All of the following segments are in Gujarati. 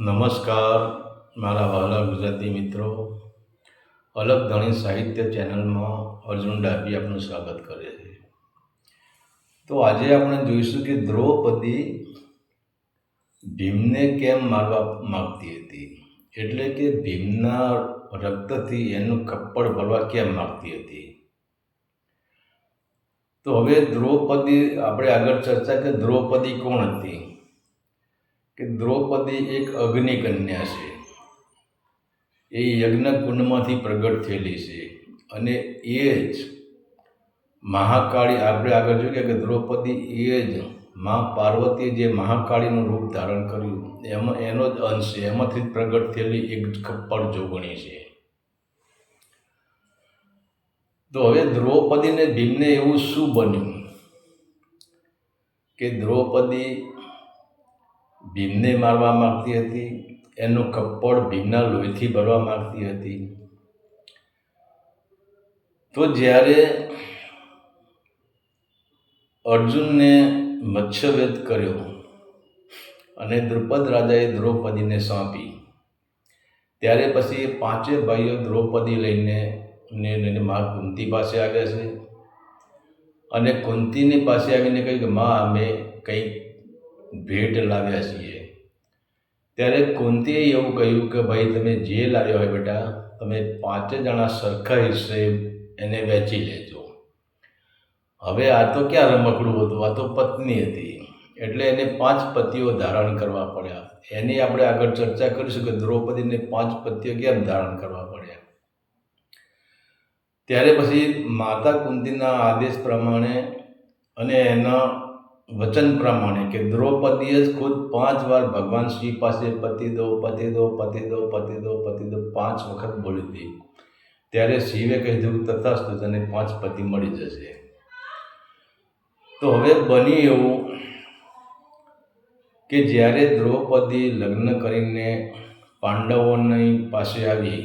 નમસ્કાર, મારા વહાલા ગુજરાતી મિત્રો. અલગ ધણી સાહિત્ય ચેનલમાં અર્જુન ડાભી આપનું સ્વાગત કરે છે. તો આજે આપણે જોઈશું કે દ્રૌપદી ભીમને કેમ મારવા માગતી હતી? એટલે કે ભીમના રક્તથી એનું કપ્પડ ભરવા કેમ માગતી હતી? તો હવે દ્રૌપદી, આપણે આગળ ચર્ચા કે દ્રૌપદી કોણ હતી? કે દ્રૌપદી એક અગ્નિ કન્યા છે. એ યજ્ઞકુંડમાંથી પ્રગટ થયેલી છે. અને એ જ મહાકાળી, આપણે આગળ જોઈએ કે દ્રૌપદી એ જ મા પાર્વતીએ જે મહાકાળીનું રૂપ ધારણ કર્યું, એમાં એનો જ અંશ છે. એમાંથી જ પ્રગટ થયેલી એક ખપ્પડ જોગણી છે. તો હવે દ્રૌપદીને ભીમને એવું શું બન્યું? કે દ્રૌપદી ભીમને મારવા માગતી હતી, એનું કપ્પડ ભીમના લોહીથી ભરવા માગતી હતી. તો જ્યારે અર્જુનને મત્સ્યવેદ કર્યો અને દ્રુપદ રાજાએ દ્રૌપદીને સોંપી, ત્યારે પછી પાંચે ભાઈઓ દ્રૌપદી લઈને મા કુંતી પાસે આવ્યા છે. અને કુંતીની પાસે આવીને કહ્યું કે, મા, અમે કંઈક ભેટ લાવ્યા છીએ. ત્યારે કુંતીએ એવું કહ્યું કે, ભાઈ, તમે જે લાવ્યા હોય બેટા, તમે પાંચે જણા સરખા હિસ્સે એને વહેંચી લેજો. હવે આ તો ક્યાં રમકડું હતું? આ તો પત્ની હતી. એટલે એને પાંચ પતિઓ ધારણ કરવા પડ્યા. એની આપણે આગળ ચર્ચા કરીશું કે દ્રૌપદીને પાંચ પતિઓ કેમ ધારણ કરવા પડ્યા. ત્યારે પછી માતા કુંતીના આદેશ પ્રમાણે અને એના વચન પ્રમાણે કે દ્રૌપદીએ જ ખુદ પાંચ વાર ભગવાન શ્રી પાસે પતિ દો પતિ દો પતિ દો પતિ દો પતિ દો પાંચ વખત બોલી હતી. ત્યારે શિવે કહી દીધું તથાસ્તુ, તને પાંચ પતિ મળી જશે. તો હવે બની એવું કે જ્યારે દ્રૌપદી લગ્ન કરીને પાંડવોની પાસે આવી,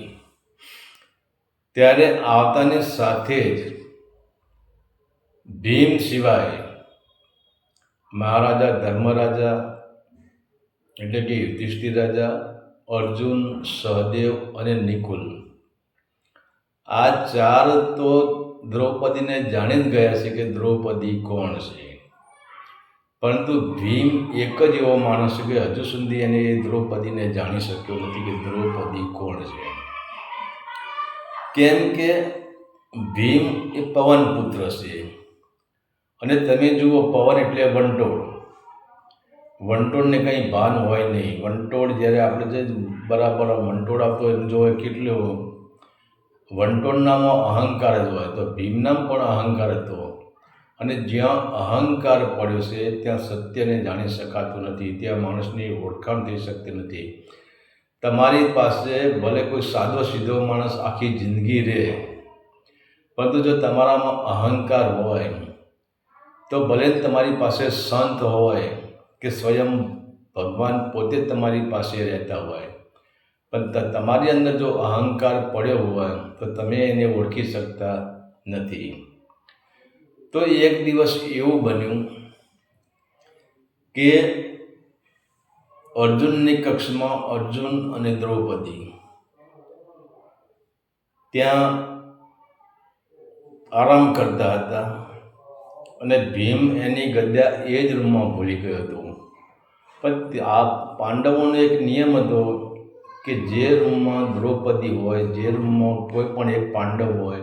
ત્યારે આવતાની સાથે જ ભીમ સિવાય મહારાજા, ધર્મરાજા, એટલે કે યુધિષ્ઠિર રાજા અર્જુન, સહદેવ અને નિકુલ. આ ચાર તો દ્રૌપદીને જાણી જ ગયા છે કે દ્રૌપદી કોણ છે. પરંતુ ભીમ એક જ એવો માણસ છે કે હજુ સુધી એને દ્રૌપદીને જાણી શક્યો નથી કે દ્રૌપદી કોણ છે. કેમ કે ભીમ એ પવન પુત્ર છે. અને તમે જુઓ પવન એટલે વંટોળ. વંટોળને કંઈ ભાન હોય નહીં. વંટોળ જ્યારે આપણે જે બરાબર વંટોળ આવતો હોય જો કેટલું. વંટોળનામાં અહંકાર જ હોય. તો ભીમનામ પણ અહંકાર હતો અને જ્યાં અહંકાર પડ્યો છે, ત્યાં સત્યને જાણી શકાતું નથી. ત્યાં માણસની ઓળખાણ થઈ શકતી નથી. તમારી પાસે ભલે કોઈ સાદો સીધો માણસ આખી જિંદગી રહે, પરંતુ જો તમારામાં અહંકાર હોય તો ભલે તમારી પાસે સંત હોય કે સ્વયં ભગવાન પોતે તમારી પાસે રહેતા હોય, પણ તમારી અંદર જો અહંકાર પડ્યો હોય, તો તમે એને ઓળખી શકતા નથી. તો એક દિવસ એવું બન્યું કે અર્જુનની કક્ષમાં અર્જુન અને દ્રૌપદી, ત્યાં આરામ કરતા હતા. અને ભીમ એની ગદ્યા એ જ રૂમમાં ભૂલી ગયો હતો પણ આ પાંડવોનો એક નિયમ હતો કે જે રૂમમાં દ્રૌપદી હોય, જે રૂમમાં કોઈ પણ એક પાંડવ હોય,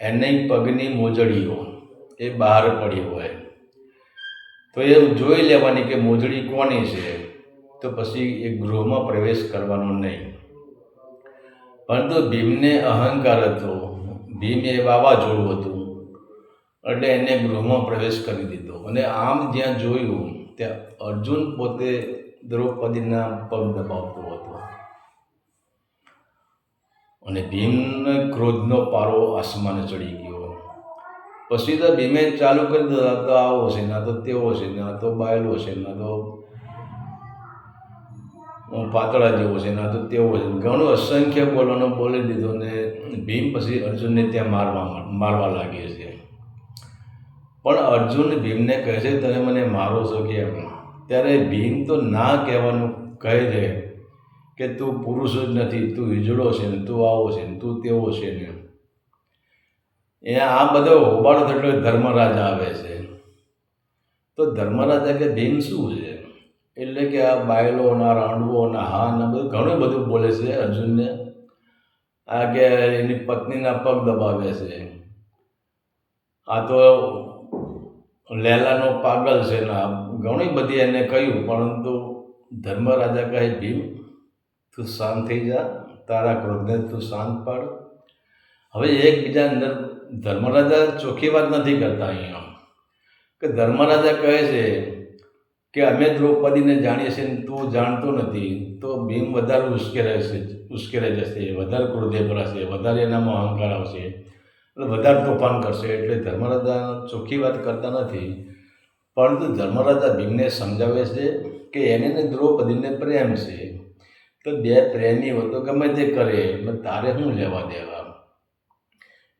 એની પગની મોજડીઓ, એ બહાર પડી હોય. તો એ જોઈ લેવાની કે મોજડી કોની છે? તો પછી એ ગૃહમાં પ્રવેશ કરવાનો નહીં. પરંતુ ભીમને અહંકાર હતો. ભીમ એ વાવાઝોડું હતું. એટલે એને ગૃહમાં પ્રવેશ કરી દીધો. અને આમ જ્યાં જોયું, ત્યાં અર્જુન પોતે દ્રૌપદીના પગ દબાવતો હતો. અને ભીમને ક્રોધનો પારો આસમાને ચડી ગયો. પછી તો ભીમે ચાલુ કરી દીધા તો આવો છે, ના તો તેવો છે, ના તો બાયલો છે, ના તો પાતળા જેવો છે, ના તો તેવો છે. ઘણું અસંખ્ય બોલવાનો બોલી દીધો ને ભીમ પછી અર્જુનને ત્યાં મારવા મારવા લાગે છે. પણ અર્જુન ભીમને કહે છે તમે મને મારો છો કેમ ત્યારે ભીમ તો ના કહેવાનું કહે છે કે, તું પુરુષ જ નથી, તું વીજળો છે ને, તું આવો છે ને, તું તેવો છે ને. એ આ બધો હોબાળો થતો ધર્મરાજ આવે છે. તો ધર્મરાજા કે, ભીમ શું છે? એટલે કે આ બાયલોના રાંડવોના હા ને બધું ઘણું બધું બોલે છે અર્જુનને. આ કે એની પત્નીના પગ દબાવે છે. આ તો લેલાનો પાગલ છે ને ઘણી બધી એને કહ્યું, પરંતુ ધર્મરાજા કહે, ભીમ, તું શાંત થઈ જા, તારા ક્રોધને તું શાંત પાડ. હવે એકબીજા અંદર ધર્મરાજા ચોખ્ખી વાત નથી કરતા અહીંયા. કે ધર્મરાજા કહે છે કે અમે દ્રૌપદીને જાણીએ છીએ ને તું જાણતો નથી, તો ભીમ વધારે ઉશ્કેરાશે ઉશ્કેરાઈ જશે, વધારે ક્રોધે ભરાશે, વધારે એનામાં અહંકાર આવશે. એટલે વધારે તોફાન કરશે એટલે ધર્મરાજા ચોખ્ખી વાત કરતા નથી, પરંતુ ધર્મરાજા ભીમને સમજાવે છે કે એને ને દ્રૌપદીને પ્રેમ છે. તો બે પ્રેમી હોય તો ગમે તે કરે એટલે તારે શું લેવા દેવા?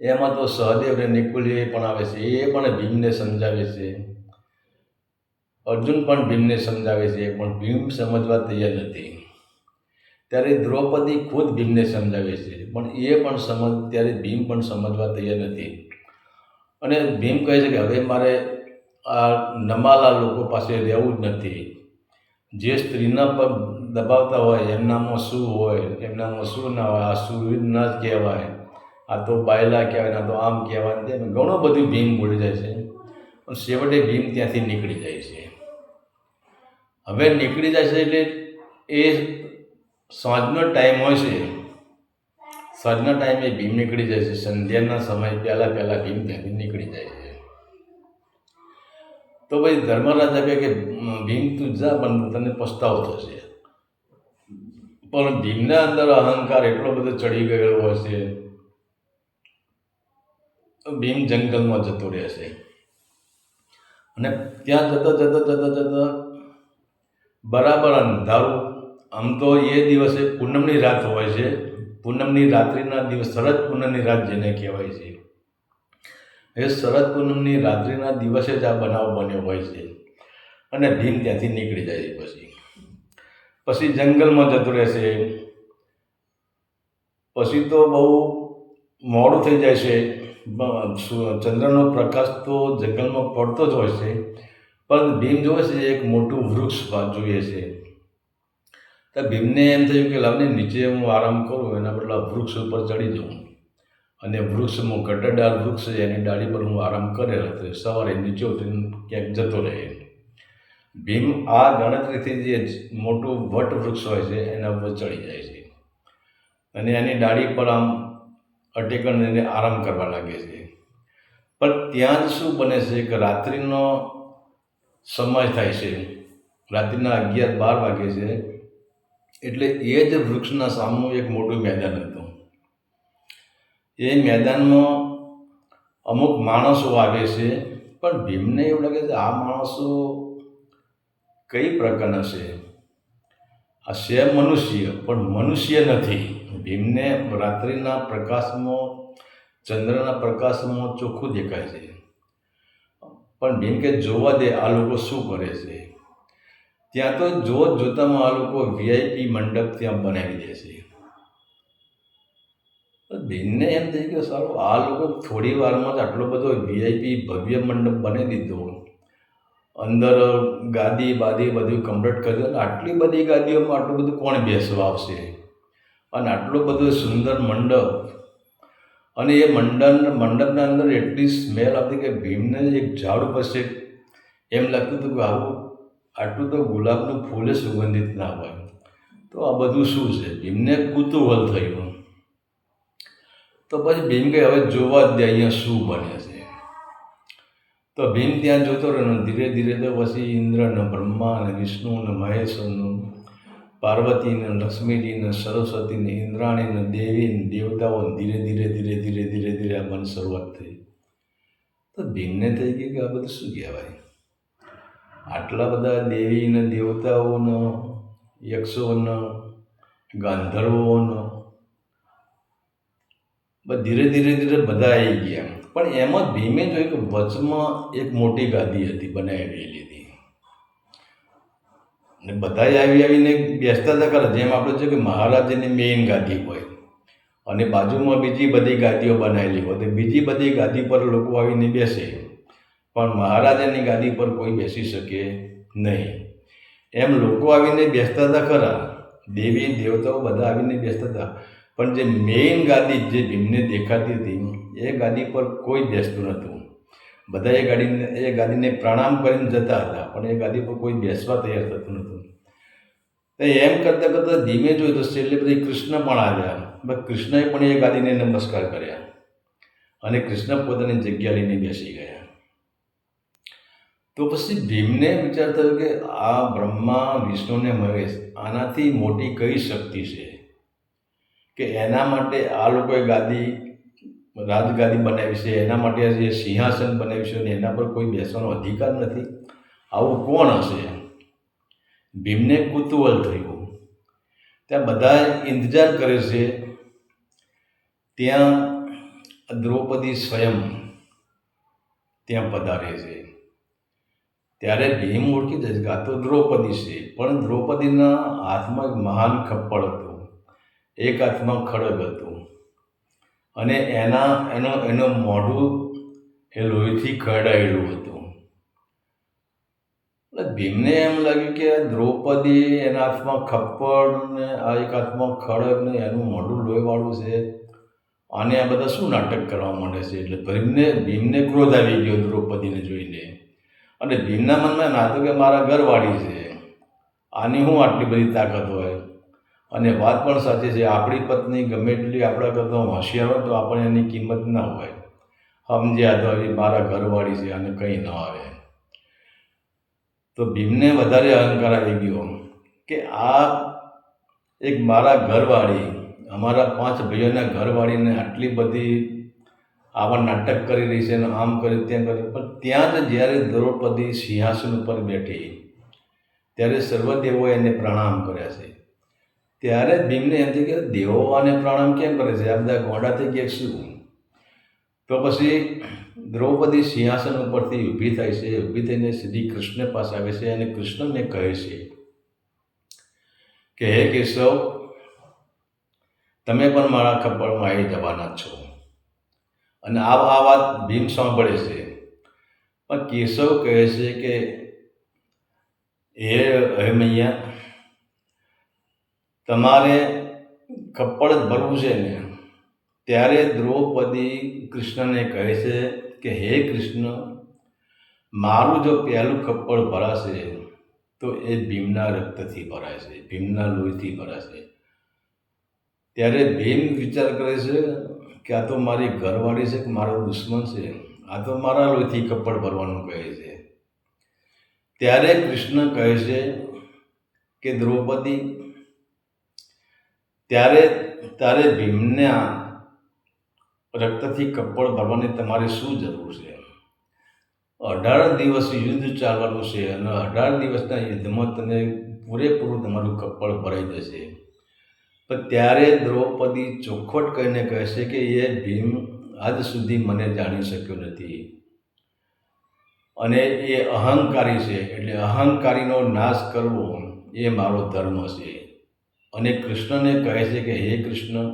એમાં તો સહદેવ ને નિકુલ્ય પણ આવે છે, એ પણ ભીમને સમજાવે છે. અર્જુન પણ ભીમને સમજાવે છે, પણ ભીમ સમજવા તૈયાર નથી. ત્યારે દ્રૌપદી ખુદ ભીમને સમજાવે છે. પણ એ પણ સમજ, ત્યારે ભીમ પણ સમજવા તૈયાર નથી. અને ભીમ કહે છે કે હવે મારે આ નમાલા લોકો પાસે રહેવું જ નથી. જે સ્ત્રીના પગ દબાવતા હોય, એમનામાં શું હોય, એમનામાં શું ના હોય, આ શું ન જ કહેવાય. આ તો બાયલા કહેવાય આ તો આમ કહેવાય. તેમ ઘણું બધું ભીમ બોલી જાય છે. પણ છેવટે ભીમ ત્યાંથી નીકળી જાય છે. હવે નીકળી જાય છે એટલે એ સાંજનો ટાઈમ હોય છે. સાંજના ટાઈમે ભીમ નીકળી જાય છે. સંધ્યાના સમય પહેલાં પહેલાં ભીમ ત્યાંથી નીકળી જાય છે. તો ભાઈ ધર્મરાજા કહે કે ભીમ તું જા, પણ તને પસ્તાવો થશે. પણ ભીમના અંદર અહંકાર એટલો બધો ચડી ગયેલો હોય છે. ભીમ જંગલમાં જતો રહેશે અને ત્યાં જતા જતા જતા જતા બરાબર અંધારું આમ તો એ દિવસે પૂનમની રાત હોય છે. પૂનમની રાત્રિના દિવસ, શરદ પૂનમની રાત જેને કહેવાય છે. એ શરદ પૂનમની રાત્રિના દિવસે જ આ બનાવ બન્યો હોય છે. અને ભીમ ત્યાંથી નીકળી જાય છે પછી. પછી જંગલમાં જતો રહેશે. પછી તો બહુ મોડું થઈ જાય છે. ચંદ્રનો પ્રકાશ તો જંગલમાં પડતો જ હોય છે. પણ ભીમ જોવે છે એક મોટું વૃક્ષ જોઈએ છે. તો ભીમને એમ થયું કે લાવને નીચે હું આરામ કરું, એના બદલા વૃક્ષ ઉપર ચડી જાઉં. અને વૃક્ષમાં ઘટરદાર વૃક્ષ છે, એની ડાળી પર હું આરામ કરે તો સવારે નીચે ઉતરીને ક્યાંક જતો રહે. ભીમ આ ગણતરીથી જે મોટું વટ વૃક્ષ હોય છે, એના ઉપર ચડી જાય છે. અને એની ડાળી પર આમ અટેકણ એને આરામ કરવા લાગે છે. પણ ત્યાં જ શું બને છે કે રાત્રિનો સમય થાય છે. રાત્રિના અગિયાર બાર વાગે છે. એટલે એ જ વૃક્ષના સામું એક મોટું મેદાન હતું. એ મેદાનમાં અમુક માણસો આવે છે, પણ ભીમને એવું લાગે છે આ માણસો કઈ પ્રકારના છે? આ છે મનુષ્ય, પણ મનુષ્ય નથી. ભીમને રાત્રિના પ્રકાશમાં, ચંદ્રના પ્રકાશમાં ચોખ્ખું દેખાય છે. પણ ભીમ કે જોવા દે આ લોકો શું કરે છે? ત્યાં તો જોત જોતામાં આ લોકો વીઆઈપી મંડપ ત્યાં બનાવી દે છે. ભીમને એમ થઈ ગયો સારું, આ લોકો થોડી વારમાં જ આટલો બધો વીઆઈપી ભવ્ય મંડપ બનાવી દીધો. અંદર ગાદી બાદી બધું કમ્પ્લીટ કરી અને આટલી બધી ગાદીઓમાં આટલું બધું કોણ બેસવા આવશે? અને આટલો બધો સુંદર મંડપ. અને એ મંડળ મંડપના અંદર એટલી સ્મેલ આવતી કે ભીમને એક ઝાડ ઉપર છે એમ લાગતું હતું કે આવું આટલું તો ગુલાબનું ફૂલે સુગંધિત ના હોય. તો આ બધું શું છે? ભીમને કુતૂહલ થયું. તો પછી ભીમ કે, હવે જોવા જ દે અહીંયા શું બને છે. તો ભીમ ત્યાં જોતો રહ્યો ધીરે ધીરે તો પછી ઇન્દ્ર ને બ્રહ્મા ને વિષ્ણુ ને મહેશનું પાર્વતી ને લક્ષ્મીજી ને સરસ્વતી ને ઇન્દ્રાણી ને દેવી ને દેવતાઓ ધીરે ધીરે ધીરે ધીરે ધીરે ધીરે આ મન શરૂઆત થઈ. તો ભીમને થઈ ગયું કે આ બધું શું કહેવાય? આટલા બધા દેવીને દેવતાઓનો, યક્ષોનો, ગાંધર્વોનો ધીરે ધીરે ધીરે બધા આવી ગયા પણ એમાં ભીમે જોયું કે વચમાં એક મોટી ગાદી હતી બનાવેલી હતી અને બધાય આવી આવીને બેસતા હતા ખરા જેમ આપણે છે કે મહારાજાની મેઇન ગાદી હોય. અને બાજુમાં બીજી બધી ગાદીઓ બનાવેલી હોય. તો બીજી બધી ગાદી પર લોકો આવીને બેસે. પણ મહારાજાની ગાદી પર કોઈ બેસી શકે નહીં. એમ લોકો આવીને બેસતા હતા ખરા. દેવી, દેવતાઓ બધા આવીને બેસતા હતા. પણ જે મેઇન ગાદી જે ભીમને દેખાતી હતી, એ ગાદી પર કોઈ બેસતું નહોતું. બધા એ ગાડીને, એ ગાદીને પ્રણામ કરીને જતા હતા, પણ એ ગાદી પર કોઈ બેસવા તૈયાર થતું નહોતું. તો એમ કરતાં કરતાં ધીમે જોયું તો છેલ્લે પછી કૃષ્ણ પણ આવ્યા. કૃષ્ણએ પણ એ ગાદીને નમસ્કાર કર્યા. અને કૃષ્ણ પોતાની જગ્યા લઈને બેસી ગયા. તો પછી ભીમને વિચાર થયો કે આ બ્રહ્મા વિષ્ણુ ને મહેશ આનાથી મોટી કઈ શક્તિ છે? કે એના માટે આ લોકોએ ગાદી, રાજગાદી બનાવી છે, એના માટે જે સિંહાસન બનાવ્યું છે અને એના પર કોઈ બેસવાનો અધિકાર નથી. આવું કોણ હશે ભીમને કુતૂહલ થયું. ત્યાં બધા ઇંતજાર કરે છે. ત્યાં દ્રૌપદી સ્વયં ત્યાં પધારે છે. ત્યારે ભીમ ઓળખી જશે કે આ તો દ્રૌપદી છે. પણ દ્રૌપદીના હાથમાં એક મહાન ખપ્પડ હતું. એક હાથમાં ખડગ હતું. અને એના, એનો એનો મોઢું એ લોહીથી ખરડાયેલું હતું. એટલે ભીમને એમ લાગ્યું કે દ્રૌપદી એના હાથમાં ખપ્પડ ને આ એક હાથમાં ખડગ ને એનું મોઢું લોહીવાળું છે. અને આ બધા શું નાટક કરવા માંડે છે? એટલે ભીમને ભીમને ક્રોધ આવી ગયો દ્રૌપદીને જોઈને. અને ભીમના મનમાં ના તો કે મારા ઘરવાળી છે. આની હું આટલી બધી તાકાત હોય? અને વાત પણ સાચી છે, આપણી પત્ની ગમે એટલી આપણા કરતાં હોશિયાર હોય તો આપણને એની કિંમત ના હોય. સમજ્યા તો એ મારા ઘરવાળી છે અને કંઈ ન આવે. તો ભીમને વધારે અહંકાર આવી ગયો કે આ એક મારા ઘરવાળી, અમારા પાંચ ભાઈઓના ઘરવાળીને આટલી બધી આવા નાટક કરી રહી છે અને આમ કરી તેમ કરી. પણ ત્યાં જ જ્યારે દ્રૌપદી સિંહાસન ઉપર બેઠી, ત્યારે સર્વદેવોએ એને પ્રણામ કર્યા છે. ત્યારે ભીમને એમ થયું કે દેવો આને પ્રણામ કેમ કરે છે? આ બધા ગોડા થઈ ગયા શું? તો પછી દ્રૌપદી સિંહાસન ઉપરથી ઊભી થાય છે, ઊભી થઈને શ્રી કૃષ્ણ પાસે આવે છે અને કૃષ્ણને કહે છે કે, હે કેશવ, તમે પણ મારા ખપ્પડમાં આવી જવાના છો. અને આ આ વાત ભીમ સાંભળે છે. પણ કેશવ કહે છે કે, હે હે મૈયા તમારે કપડ ભરવું છે ને, ત્યારે દ્રૌપદી કૃષ્ણને કહે છે કે, હે કૃષ્ણ, મારું જો પહેલું કપડ ભરાશે, તો એ ભીમના રક્તથી ભરાશે, ભીમના લોહીથી ભરાશે. ત્યારે ભીમ વિચાર કરે છે કે આ તો મારી ઘરવાળી છે કે મારો દુશ્મન છે. આ તો મારા લોહીથી કપડ ભરવાનું કહે છે. ત્યારે કૃષ્ણ કહે છે કે દ્રૌપદી, ત્યારે તારે ભીમના રક્તથી કપડ ભરવાની તમારે શું જરૂર છે? અઢાર દિવસ યુદ્ધ ચાલવાનું છે અને અઢાર દિવસના યુદ્ધમાં તને પૂરેપૂરું તમારું કપડ ભરાઈ જશે. પણ ત્યારે દ્રૌપદી ચોખવટ કહીને કહે છે કે એ ભીમ આજ સુધી મને જાણી શક્યો નથી. અને એ અહંકારી છે, એટલે અહંકારીનો નાશ કરવો એ મારો ધર્મ છે. અને કૃષ્ણને કહે છે કે, હે કૃષ્ણ,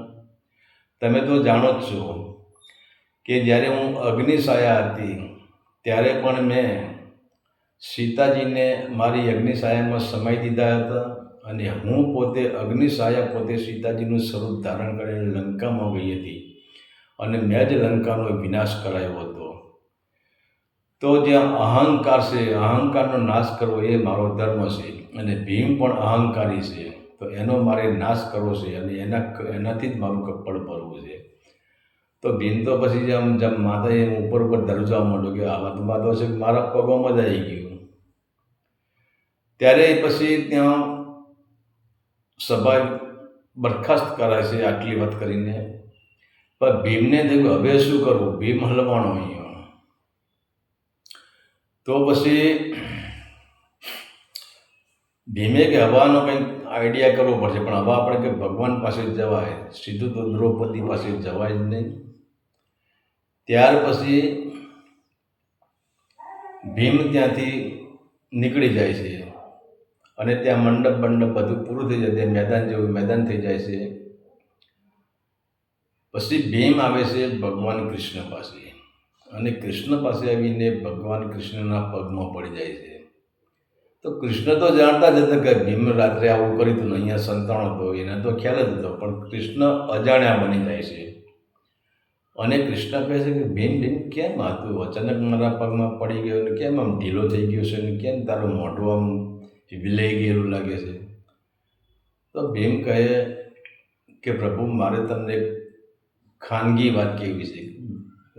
તમે તો જાણો જ છો કે જ્યારે હું અગ્નિસાયા હતી, ત્યારે પણ મેં સીતાજીને મારી અગ્નિસાયામાં સમાઈ દીધા હતા. અને હું પોતે અગ્નિસાયા પોતે સીતાજીનું સ્વરૂપ ધારણ કરીને લંકામાં ગઈ હતી અને મેં જ લંકાનો વિનાશ કરાયો હતો. તો જ્યાં અહંકાર છે, અહંકારનો નાશ કરવો એ મારો ધર્મ છે અને ભીમ પણ અહંકારી છે, તો એનો મારે નાશ કરવો છે અને એના એનાથી જ મારું કપડ ભરવું છે. તો ભીમ તો પછી જેમ જેમ માતાએ ઉપર ઉપર ધરજવા માંડ્યો કે આ વાતમાં તો છે મારા પગોમાં જ આવી ગયું. ત્યારે પછી ત્યાં સભા બરખાસ્ત કરાય છે આટલી વાત કરીને. પણ ભીમને થયું હવે શું કરવું? ભીમ હલવાનો અહીંયા તો પછી ભીમે કે હવાનો કંઈક આઈડિયા કરવો પડશે. પણ હવા આપણે કે ભગવાન પાસે જવાય. સીધું તો દ્રૌપદી પાસે જવાય જ નહીં. ત્યાર પછી ભીમ ત્યાંથી નીકળી જાય છે. અને ત્યાં મંડપ મંડપ બધું પૂરું થઈ જાય, ત્યાં મેદાન જેવું મેદાન થઈ જાય છે. પછી ભીમ આવે છે ભગવાન કૃષ્ણ પાસે. અને કૃષ્ણ પાસે આવીને ભગવાન કૃષ્ણના પગમાં પડી જાય છે. તો કૃષ્ણ તો જાણતા જ હતા કે ભીમ રાત્રે આવું કર્યું હતું અહીંયા સંતાણ હતો, એને તો ખ્યાલ જ હતો, પણ કૃષ્ણ અજાણ્યા બની જાય છે. અને કૃષ્ણ કહે છે કે, ભીમ ભીમ, કેમ હતું અચાનક મારા પગમાં પડી ગયો ને, કેમ આમ ઢીલો થઈ ગયો છે ને, કેમ તારું મોઢું આમ વિલાઈ ગયેલું લાગે છે. તો ભીમ કહે કે પ્રભુ, મારે તમને ખાનગી વાત કેવી છે.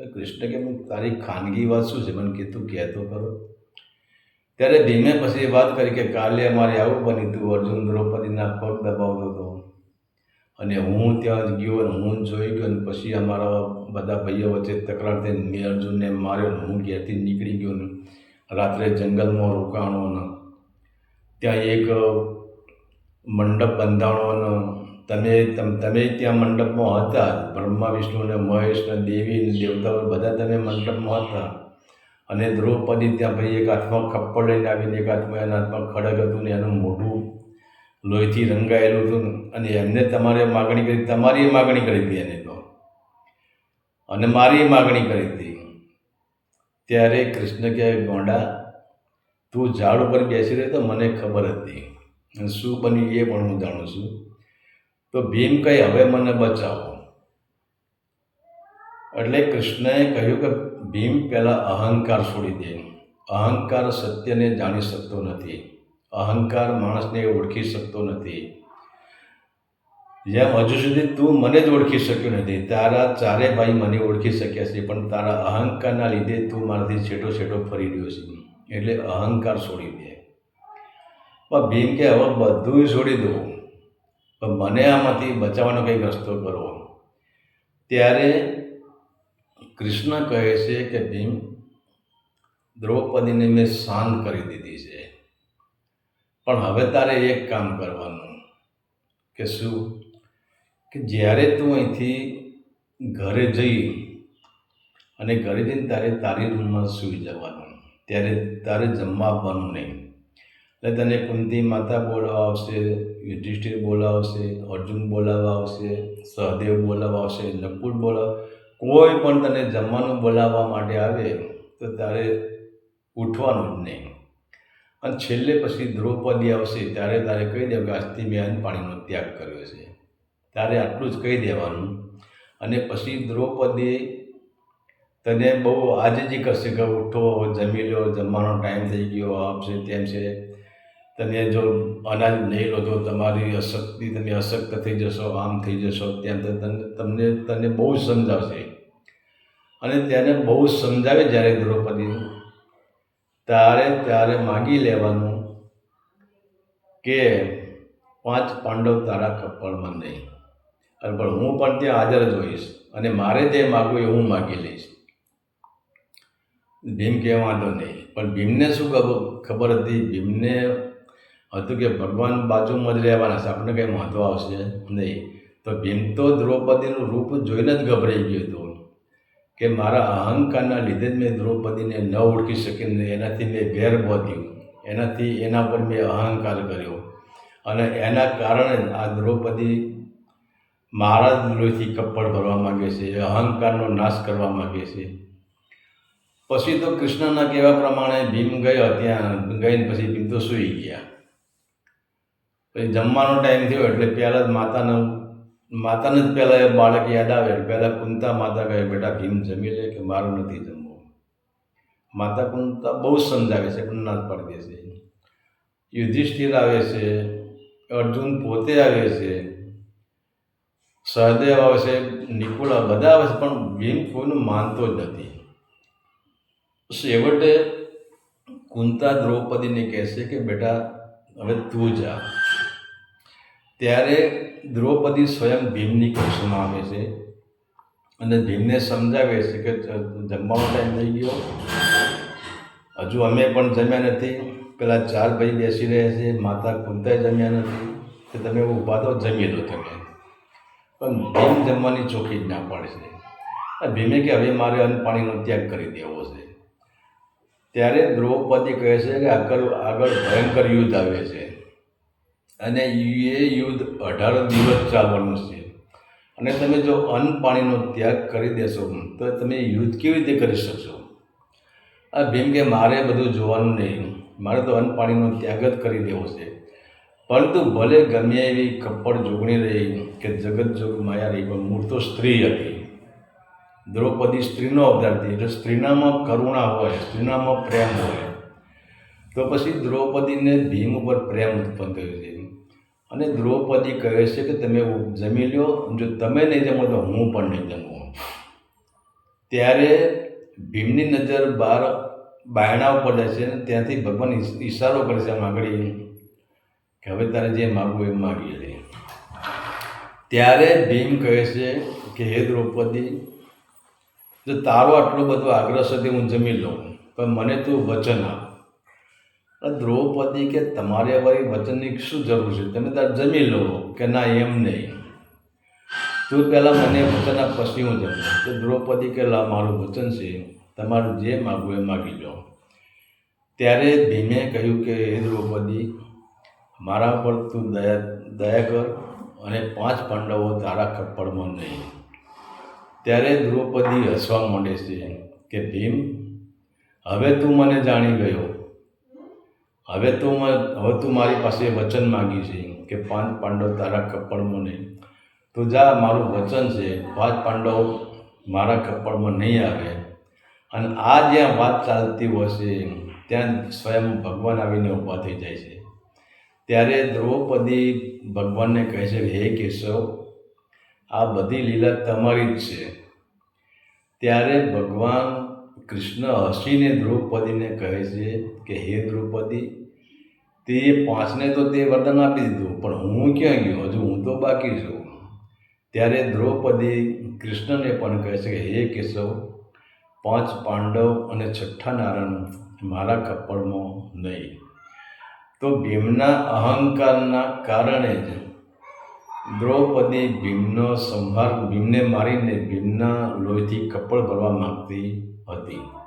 કૃષ્ણ કે, "હું તારી ખાનગી વાત શું છે? મને કીધું કહેતો કરો ત્યારે ભીમે પછી વાત કરી કે, કાલે અમારે આવું બની હતું અર્જુન દ્રૌપદીના પગ દબાવતો હતો. અને હું ત્યાં જ ગયો અને હું જોઈ ગયો અને પછી અમારા બધા ભાઈઓ વચ્ચે તકરાર થઈને મેં અર્જુનને માર્યો હું ઘેરથી નીકળી ગયો ને રાત્રે જંગલમાં રોકાણો ત્યાં એક મંડપ બંધાણો તમે, તમ- ત્યાં મંડપમાં હતા. બ્રહ્મા, વિષ્ણુ અને મહેશ અને દેવી અને દેવતાઓ બધા તમે મંડપમાં હતા. અને દ્રૌપદી ત્યાં ભાઈ એક હાથમાં ખપ્પડ લઈને આવીને, એક હાથમાં એના હાથમાં ખડગ હતું ને એનું મોઢું લોહીથી રંગાયેલું હતું અને એમને તમારે માગણી કરી, તમારી માગણી કરી હતી એને તો. અને મારી માગણી કરી હતી. ત્યારે કૃષ્ણ કહે, ગોંડા તું ઝાડ ઉપર બેસી રહ્યો તો મને ખબર હતી અને શું બન્યું એ પણ હું જાણું છું. તો ભીમ કહે, હવે મને બચાવો. એટલે કૃષ્ણએ કહ્યું કે, ભીમ પહેલાં અહંકાર છોડી દે. અહંકાર સત્યને જાણી શકતો નથી. અહંકાર માણસને ઓળખી શકતો નથી. જેમ હજુ સુધી તું મને જ ઓળખી શક્યો નથી, તારા ચારે ભાઈ મને ઓળખી શક્યા છે, પણ તારા અહંકારના લીધે તું મારાથી છેટો છેટો ફરી રહ્યો છે. એટલે અહંકાર છોડી દે. પણ ભીમ કે હવે બધું છોડી દઉં. પણ મને આમાંથી બચાવવાનો કંઈક રસ્તો કરો ત્યારે કૃષ્ણ કહે છે કે ભીમ, દ્રૌપદીને મેં શાંત કરી દીધી છે. પણ હવે તારે એક કામ કરવાનું કે શું? કે જ્યારે તું અહીંથી ઘરે જઈ અને ઘરે જઈને તારે તારી રૂમમાં સૂઈ જવાનું. ત્યારે તારે જમવા આપવાનું નહીં. એટલે તને કુંતી માતા બોલાવવા આવશે યુધિષ્ઠિર બોલાવશે, અર્જુન બોલાવવા આવશે સહદેવ બોલાવવા આવશે નકુલ બોલાવ, કોઈ પણ તને જમવાનું બોલાવવા માટે આવે તો તારે ઉઠવાનું જ નહીં. અને છેલ્લે પછી દ્રૌપદી આવશે ત્યારે તારે કહી દેવું કે આજથી મેં પાણીનો ત્યાગ કર્યો છે. તારે આટલું જ કહી દેવાનું. અને પછી દ્રૌપદી તને બહુ આજે જ કરશે કે ઉઠો જમી લો જમવાનો ટાઈમ થઈ ગયો છે તેમ છે. તમે જો અનાજ નહીં લો તો તમારી અશક્તિ, તમે અશક્ત થઈ જશો, આમ થઈ જશો. ત્યાં તને, તમને, તને બહુ સમજાવશે. અને તેને બહુ સમજાવે જ્યારે દ્રૌપદી તારે ત્યારે માગી લેવાનું કે પાંચ પાંડવ તારા કપાળમાં નહીં. અને પણ હું પણ ત્યાં હાજર જ હોઈશ અને મારે જે માગવું એ હું માગી લઈશ. ભીમ કે વાંધો નહીં. પણ ભીમને શું ખબર હતી? ભીમને હતું કે ભગવાન બાજુમાં જ રહેવાના છે. આપણને કંઈ મહત્વ આવશે નહીં. તો ભીમ તો દ્રૌપદીનું રૂપ જોઈને જ ગભરાઈ ગયો હતો. કે મારા અહંકારના લીધે જ મેં દ્રૌપદીને ન ઓળખી શકીને એનાથી મેં વેર બાંધ્યું એનાથી એના પર મેં અહંકાર કર્યો. અને એના કારણે જ આ દ્રૌપદી મારા જ લોહીથી કપ્પડ ભરવા માગે છે, અહંકારનો નાશ કરવા માગે છે. પછી તો કૃષ્ણના કહેવા પ્રમાણે ભીમ ગયો ત્યાં, ગઈને પછી ભીમ તો સૂઈ ગયા. પછી જમવાનો ટાઈમ થયો એટલે પહેલાં જ માતાનો, માતાને જ પહેલાં એ બાળક યાદ આવે પહેલાં કુંતા માતા કહે, બેટા, ભીમ જમી લે કે મારું નથી જમવું? માતા કુંતા બહુ સમજાવે છે, પણ ના જ પાડી દે છે. યુધિષ્ઠિર આવે છે, અર્જુન પોતે આવે છે, સહદેવ આવે છે નિકુળ બધા આવે છે, પણ ભીમ કોઈનું માનતો જ નથી. છેવટે કુંતા દ્રૌપદીને કહે છે કે, બેટા, હવે તું જા. ત્યારે દ્રૌપદી સ્વયં ભીમની કક્ષમાં આવે છે અને ભીમને સમજાવે છે કે જમવાનો ટાઈમ થઈ ગયો. હજુ અમે પણ જમ્યા નથી. પેલા ચાર ભાઈ બેસી રહ્યા છે. માતા કુંતાએ જમ્યા નથી. કે તમે ઊભા તો જમી લો તમે. પણ ભીમ જમવાની ચોખ્ખી જ ના પાડે છે. ભીમે કે, હવે મારે અન્ન પાણીનો ત્યાગ કરી દેવો છે. ત્યારે દ્રૌપદી કહે છે કે આગળ આગળ ભયંકર યુદ્ધ આવે છે. અને એ યુદ્ધ અઢાર દિવસ ચાલવાનું છે. અને તમે જો અન્ન પાણીનો ત્યાગ કરી દેશો, તો તમે યુદ્ધ કેવી રીતે કરી શકશો? આ ભીમ કે મારે બધું જોવાનું નહીં. મારે તો અન્ન પાણીનો ત્યાગ જ કરી દેવો છે. પરંતુ ભલે ગમે એવી કપડ જોગણી રહી કે જગત જોગ માયા રહી, પણ મૂળ તો સ્ત્રી હતી. દ્રૌપદી સ્ત્રીનો અવતાર થઈ એટલે સ્ત્રીનામાં કરુણા હોય, સ્ત્રીનામાં પ્રેમ હોય. તો પછી દ્રૌપદીને ભીમ ઉપર પ્રેમ ઉત્પન્ન થયો છે. અને દ્રૌપદી કહે છે કે તમે જમી લો જો તમે નહીં જમો તો હું પણ નહીં જમું. ત્યારે ભીમની નજર બહાર બાયણા ઉપર જાય છે ત્યાંથી ભગવાન ઈશારો કરે છે માગણી કે હવે તારે જે માગવું એ માગી લે ત્યારે ભીમ કહે છે કે, હે દ્રૌપદી જો તારો આટલો બધો આગ્રહ છે તે હું જમી લઉં. પણ મને તું વચન આપ. દ્રૌપદી કે તમારે અમારી વચનની શું જરૂર છે? તમે તાર જમી લો કે ના, એમ નહીં. તું પહેલાં મને વચન આપ, પછી હું જમું. તો દ્રૌપદી કે, લા, મારું વચન છે. તમારું જે માગવું એ માગી લો. ત્યારે ભીમે કહ્યું કે, હે દ્રૌપદી, મારા પર તું દયા દયા કર અને પાંચ પાંડવો તારા કપડમાં નહીં. ત્યારે દ્રૌપદી હસવા માંડે છે કે, ભીમ, હવે તું મને જાણી ગયો. હવે તું હવે તું મારી પાસે વચન માગી છે કે પાંચ પાંડવ તારા કપડમાં નહીં. તો જા, મારું વચન છે. પાંચ પાંડવ મારા કપડમાં નહીં આવે. અને આ જ્યાં વાત ચાલતી હોય છે ત્યાં સ્વયં ભગવાન આવીને ઊભા થઈ જાય છે. ત્યારે દ્રૌપદી ભગવાનને કહે છે, હે કેશવ આ બધી લીલા તમારી જ છે. ત્યારે ભગવાન કૃષ્ણ હસીને દ્રૌપદીને કહે છે કે, હે દ્રૌપદી, તે પાંચને તો તે વરદાન આપી દીધું, પણ હું ક્યાં ગયો? હજુ હું તો બાકી છું. ત્યારે દ્રૌપદી કૃષ્ણને પણ કહે છે કે, હે કેશવ, પાંચ પાંડવ અને છઠ્ઠા નારાયણ મારા કપડમાં નહીં. તો ભીમના અહંકારના કારણે જ દ્રૌપદી ભીમનો સંહાર ભીમને મારીને ભીમના લોહીથી કપડ ભરવા માંગતી હતી.